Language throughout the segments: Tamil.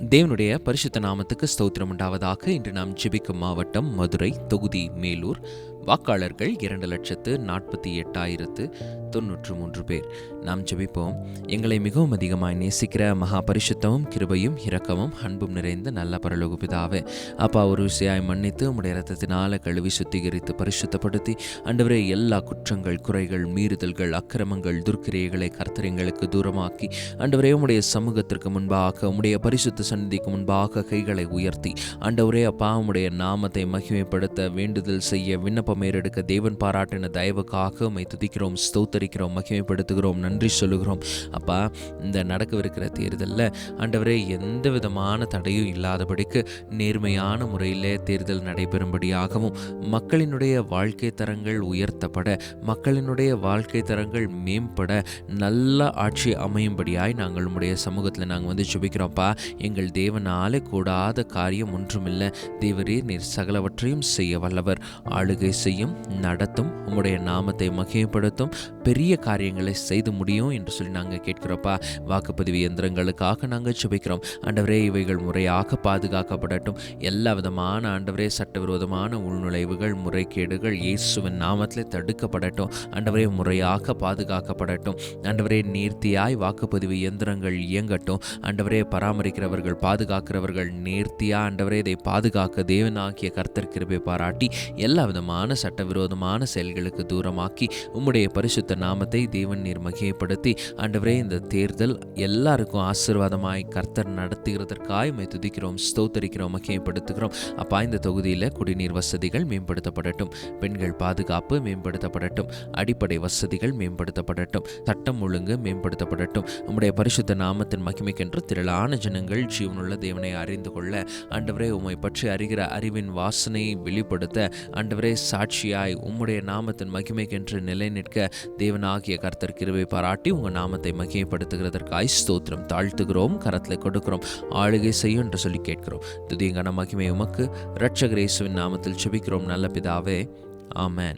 தேவனுடைய பரிசுத்த நாமத்துக்கு ஸ்தோத்திரம் உண்டாவதாக இன்று நாம் ஜெபிக்கும் மாவட்டம் மதுரை தொகுதி மேலூர். வாக்காளர்கள் இரண்டு லட்சத்து நாற்பத்தி எட்டாயிரத்து தொன்னூற்று மூன்று பேர். நாம் ஜெபிப்போம். எங்களை மிகவும் அதிகமாய் நேசிக்கிற மகா பரிசுத்தமும் கிருபையும் இரக்கமும் அன்பும் நிறைந்த நல்ல பரலோக பிதாவே அப்பா ஒரு விசையாய் மன்னித்து உம்முடைய ரத்தத்தினால கழுவி சுத்திகரித்து பரிசுத்தப்படுத்தி அண்டவரே எல்லா குற்றங்கள் குறைகள் மீறுதல்கள் அக்கிரமங்கள் துர்க்கிரியைகளை கர்த்தரங்களுக்கு தூரமாக்கி ஆண்டவரே உம்முடைய சமூகத்திற்கு முன்பாக உம்முடைய பரிசுத்த சந்நிதிக்கு முன்பாக கைகளை உயர்த்தி ஆண்டவரே அப்பா உம்முடைய நாமத்தை மகிமைப்படுத்த வேண்டுதல் செய்ய விண்ணப்பம் ஏறெடுக்க தேவன் பாராட்டின தயவுக்காக உம்மை துதிக்கிறோம் ஸ்தோத்தரிக்கிறோம் மகிமைப்படுத்துகிறோம் நன்றி சொல்லுகிறோம். அப்பா இந்த நடக்கவிருக்கிற தேர்தலில் ஆண்டவரே எந்த விதமான தடையும் இல்லாதபடிக்கு நேர்மையான முறையில் தேர்தல் நடைபெறும்படியாகவும் மக்களினுடைய வாழ்க்கை தரங்கள் உயர்த்தப்பட மக்களினுடைய வாழ்க்கை தரங்கள் மேம்பட நல்ல ஆட்சி அமையும்படியாய் நாங்கள் உம்முடைய சமூகத்தில் நாங்கள் வந்து ஜெபிக்கிறோம்ப்பா எங்கள் தேவனாலே கூடாத காரியம் ஒன்றுமில்லை. தேவரே நீர் சகலவற்றையும் செய்ய வல்லவர். ஆளுகை செய்யும் நடத்தும் உம்முடைய நாமத்தை மகிமைப்படுத்தும் பெரிய காரியங்களை செய்து முடியும் என்று சொல்லி நாங்கள் கேட்கிறோப்பா வாக்குப்பதிவு இயந்திரங்களுக்காக நாங்கள் சுபிக்கிறோம் ஆண்டவரே இவைகள் முறையாக பாதுகாக்கப்படட்டும். எல்லா விதமான ஆண்டவரே சட்டவிரோதமான உள்நுழைவுகள் முறைகேடுகள் இயேசுவின் நாமத்தில் தடுக்கப்படட்டும். ஆண்டவரே முறையாக பாதுகாக்கப்படட்டும். ஆண்டவரே நேர்த்தியாய் வாக்குப்பதிவு இயந்திரங்கள் இயங்கட்டும். ஆண்டவரே பராமரிக்கிறவர்கள் பாதுகாக்கிறவர்கள் நேர்த்தியா? ஆண்டவரே இதை பாதுகாக்க தேவனாகிய கர்த்தர் கிருபை பாராட்டி எல்லா விதமான சட்டவிரோதமான செயல்களுக்கு தூரமாக்கி உம்முடைய பரிசுத்த நாமத்தை தேவன் நீர் மகிமைப்படுத்தி. ஆண்டவரே இந்த தேர்தல் எல்லாருக்கும் ஆசீர்வாதமாய் கர்த்தர் நடத்துகிறதற்காய் மை துதிக்கிறோம் ஸ்தோத்தரிக்கிறோம் மகிமைப்படுத்துகிறோம். அப்பா இந்த தொகுதியில் குடிநீர் வசதிகள் மேம்படுத்தப்படட்டும். பெண்கள் பாதுகாப்பு மேம்படுத்தப்படட்டும். அடிப்படை வசதிகள் மேம்படுத்தப்படட்டும். சட்டம் ஒழுங்கு மேம்படுத்தப்படட்டும். உம்முடைய பரிசுத்த நாமத்தின் மகிமைக்கென்று திரளான ஜனங்கள் ஜீவனுள்ள தேவனை அறிந்து கொள்ள. ஆண்டவரே உம்மை பற்றி அறிகிற அறிவின் வாசனையை வெளிப்படுத்த. ஆண்டவரே சாட்சியாய் உம்முடைய நாமத்தின் மகிமைக்கென்று நிலை நிற்க தேவனாகிய கர்த்தர் கிருவை பாராட்டி உங்கள் நாமத்தை மகிமைப்படுத்துகிறதற்காய் ஸ்தோத்திரம். தாழ்த்துகிறோம் கரத்தில் கொடுக்கிறோம் ஆளுகை செய்யும் என்று சொல்லி கேட்கிறோம். துதியங்கன மகிமை உமக்கு ரட்சகிரேசுவின் நாமத்தில் செபிக்கிறோம் நல்ல பிதாவே. ஆமேன்.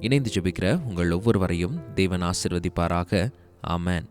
இணைந்து ஜெபிக்கிற உங்கள் ஒவ்வொருவரையும் தேவன் ஆசிர்வதிப்பாராக. ஆமேன்.